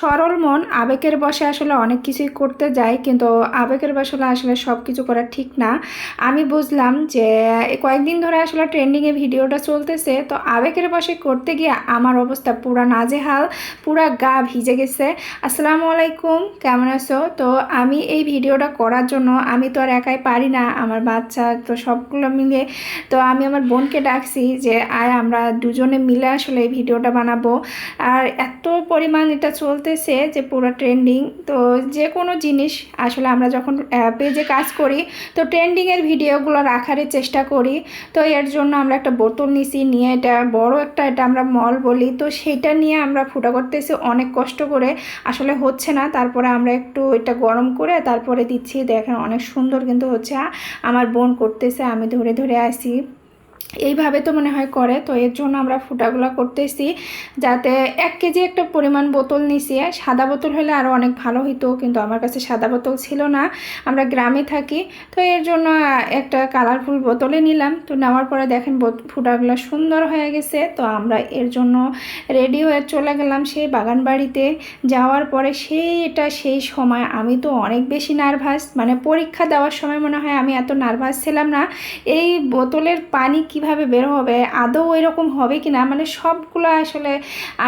সরল মন, আবেগের বসে আসলে অনেক কিছুই করতে যায়, কিন্তু আবেগের বসলে আসলে সব কিছু করা ঠিক না। আমি বুঝলাম যে কয়েকদিন ধরে আসলে ট্রেন্ডিংয়ে ভিডিওটা চলতেছে, তো আবেগের বসে করতে গিয়ে আমার অবস্থা পুরা নাজেহাল, পুরা গা ভিজে গেছে। আসসালামু আলাইকুম, কেমন আছো? তো আমি এই ভিডিওটা করার জন্য আমি তো আর একাই পারি না, আমার বাচ্চা তো সবগুলো মিলে। তো আমি আমার বোনকে ডাকছি যে, আয় আমরা দুজনে মিলে আসলে এই ভিডিওটা বানাবো। আর এত পরিমাণ এটা চলতেছে যে পুরো ট্রেন্ডিং তো যে কোনো জিনিস আসলে আমরা যখন পেজে কাজ করি, তো ট্রেন্ডিংয়ের ভিডিওগুলো রাখারই চেষ্টা করি। তো এর জন্য আমরা একটা বোতল নিছি, নিয়ে এটা বড় একটা এটা আমরা মল বলি। তো সেটা নিয়ে আমরা ফুটা করতেছি, অনেক কষ্ট করে। আসলে হচ্ছে না, তারপরে আমরা একটু এটা গরম করে তারপরে দিচ্ছি। দেখেন অনেক সুন্দর কিন্তু হচ্ছে আমার বোন করতেছে, আমি ধরে ধরে আসি। এইভাবে তো মনে হয় করে, তো এর জন্য আমরা ফুটাগুলো করতেছি। যাতে এক কেজি একটা পরিমাণ বোতল নিছি, সাদা বোতল হলে আরও অনেক ভালো হইতো, কিন্তু আমার কাছে সাদা বোতল ছিল না। আমরা গ্রামে থাকি, তো এর জন্য একটা কালারফুল বোতলে নিলাম। তো নেওয়ার পরে দেখেন ফুটাগুলো সুন্দর হয়ে গেছে, তো আমরা এর জন্য রেডি হয়ে চলে গেলাম সেই বাগান বাড়িতে যাওয়ার পরে সেই এটা সেই সময় আমি তো অনেক বেশি নার্ভাস মানে পরীক্ষা দেওয়ার সময় মনে হয় আমি এত নার্ভাস ছিলাম না। এই বোতলের পানি কীভাবে বের হবে, আদৌ এরকম হবে কি না মানে সবগুলো আসলে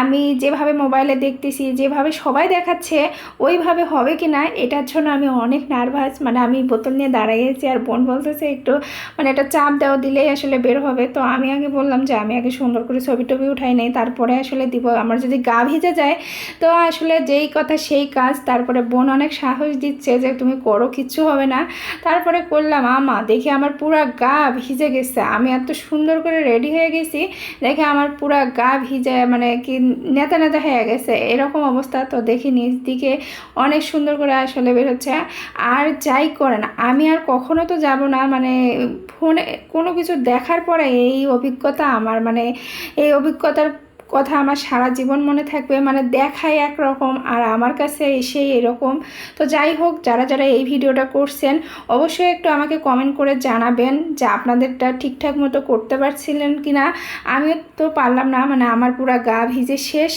আমি যেভাবে মোবাইলে দেখতেছি, যেভাবে সবাই দেখাচ্ছে, ওইভাবে হবে কি না এটার জন্য আমি অনেক নার্ভাস মানে আমি বোতল নিয়ে দাঁড়িয়েছি আর বোন বলতেছে একটু মানে একটা চাপ দেওয়া দিলেই আসলে বের হবে। তো আমি আগে বললাম যে আমি আগে সুন্দর করে ছবি টবি উঠাই নেই, তারপরে আসলে দিব, আমার যদি গা ভিজে যায়, তো আসলে যেই কথা সেই কাজ, তারপরে বোন অনেক সাহস দিচ্ছে যে তুমি করো, কিচ্ছু হবে না। তারপরে করলাম আমা দেখি আমার পুরা গা ভিজে গেছে, আমি এত সুন্দর করে রেডি হয়ে গেছি। দেখে আমার পুরা গা ভিজে মানে কি নেতা নেতা হয়ে গেছে, এরকম অবস্থা তো দেখি নিজ দিকে অনেক সুন্দর করে আসলে বেরোচ্ছে আর যাই করে না আমি আর কখনো তো যাব না মানে ফোনে কোনো কিছু দেখার পরে এই অভিজ্ঞতা আমার মানে এই অভিজ্ঞতার কথা আমার সারা জীবন মনে থাকবে মানে দেখাই একরকম আর আমার কাছে এসে এরকম। তো যাই হোক, যারা যারা এই ভিডিওটা করছেন, অবশ্যই একটু আমাকে কমেন্ট করে জানাবেন যে আপনাদেরটা ঠিকঠাক মতো করতে পারছিলেন কি না আমি তো পারলাম না মানে আমার পুরা গা ভিজে শেষ।